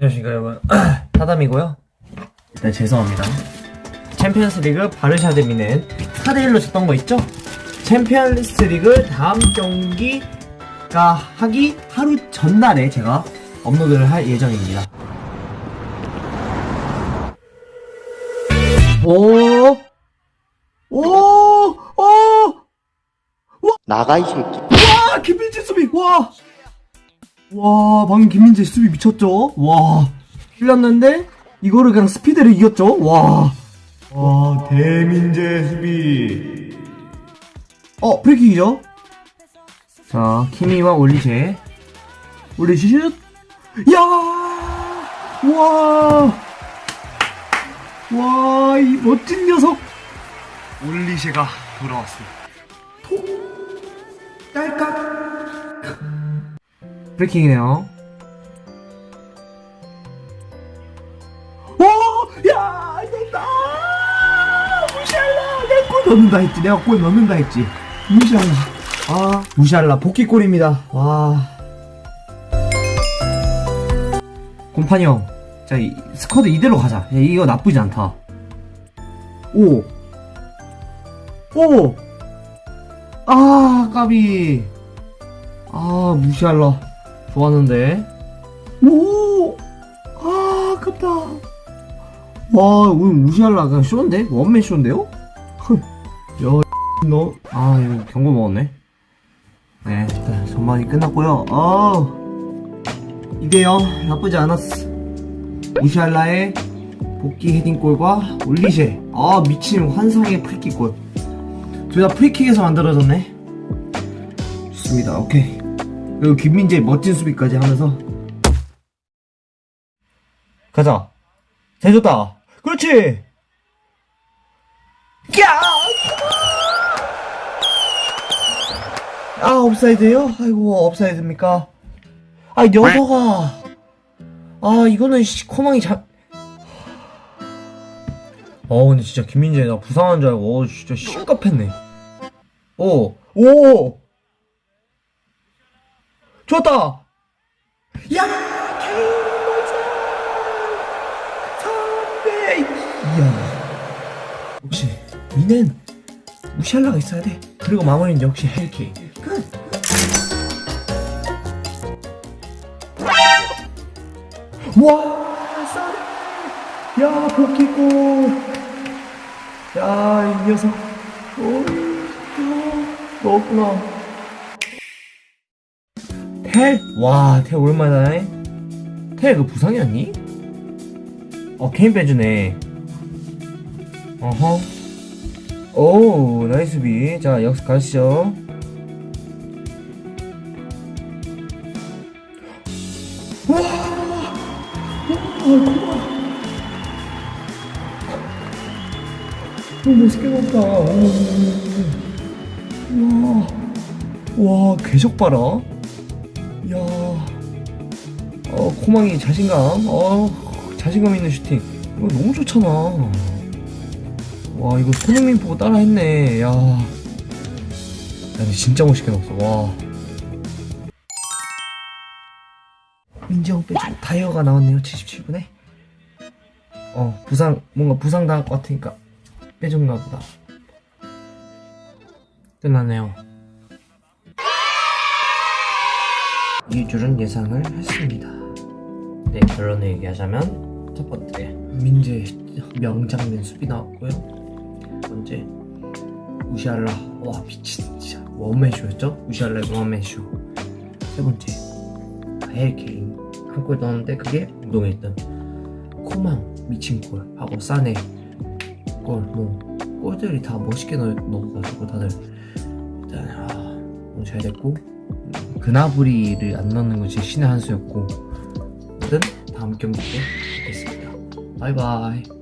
안녕하십니까 여러분. 사담이고요. 일단 죄송합니다. 챔피언스 리그 바르샤드미는 4대1로 졌던 거 있죠? 챔피언스 리그 다음 경기가 하기 하루 전날에 제가 업로드를 할 예정입니다. 오, 오, 오, 나가 이 새끼. 와, 김민재 수비, 와, 와, 방금 김민재 수비 미쳤죠? 와, 흘렸는데 이거를 그냥 스피드로 이겼죠? 와, 와, 대민재 수비. 어, 프리킥이죠? 자, 키미와 올리제, 올리제 슛, 야, 와, 와, 이 멋진 녀석. 올리제가 돌아왔습니다. 딸깍. 브레이킹이네요. 오! 야! 이겼다! 무시할라! 내가 골 넣는다 했지. 내가 골 넣는다 했지. 무시할라. 아, 무시할라. 복귀골입니다. 와. 곰판이 형. 자, 이, 스쿼드 이대로 가자. 야, 이거 나쁘지 않다. 오. 오! 아, 까비. 아, 무시할라. 좋았는데. 오! 아, 아깝다. 와, 오늘 무시할라. 그냥 쇼인데? 원맨 쇼인데요? 흠. 야, 너. 아, 이거 경고 먹었네. 네, 일단 전반이 끝났고요. 어 이게요. 나쁘지 않았어. 무시할라의 복귀 헤딩골과 올리제. 아, 미친 환상의 프리킥골. 둘 다 프리킥에서 만들어졌네. 좋습니다. 오케이. 그리고 김민재 멋진 수비까지 하면서 가자. 대줬다. 그렇지. 야! 아 업사이드요? 아이고 업사이드입니까? 아 녀석아. 아 이거는 씨, 코망이 잘. 어 근데 진짜 김민재 나 부상한 줄 알고 어, 진짜 심각했네. 오 오. 좋았다. 야. 선배. 이야. 역시 미는 무시할라가 있어야 돼. 그리고 마무리는 역시 헬케. 끝. 와, 싸네. 야, 복귀골. 야, 이 녀석. 오, 야, 넣었구나. 텔? 와, 텔 오랜만이다. 텔, 그 부상이었니? 어, 개인 빼주네. 어허. 오, 나이스 비. 자, 역습 가시죠. 오, 멋있게 봤다. 와, 와, 궤적 봐라. 야, 어, 코망이 자신감, 어, 자신감 있는 슈팅. 이거 너무 좋잖아. 와, 이거 손흥민 보고 따라 했네. 야, 야, 근데 진짜 멋있게 넣었어. 와. 민재형 빼주고 다이어가 나왔네요. 77분에. 어, 부상, 뭔가 부상 당할 것 같으니까 빼줬나 보다. 끝났네요. 이 줄은 예상을 했습니다. 네, 결론을 얘기하자면 첫 번째 민재 명장면 수비 나왔고요. 두 번째 우시알라 와 미친 진짜 원맨쇼였죠? 우시알라의 원맨쇼. 세 번째 헤리케인 한 골 넣었는데 그게 운동에 있던 코망 미친 골 하고 사네 골뭐 골들이 다 멋있게 넣, 넣어가지고 다들 일단 아, 너무 잘 됐고 음, 그나브리를 안 넣는 건 진짜 신의 한 수였고 아무튼 다음 경기 때 뵙겠습니다. 바이바이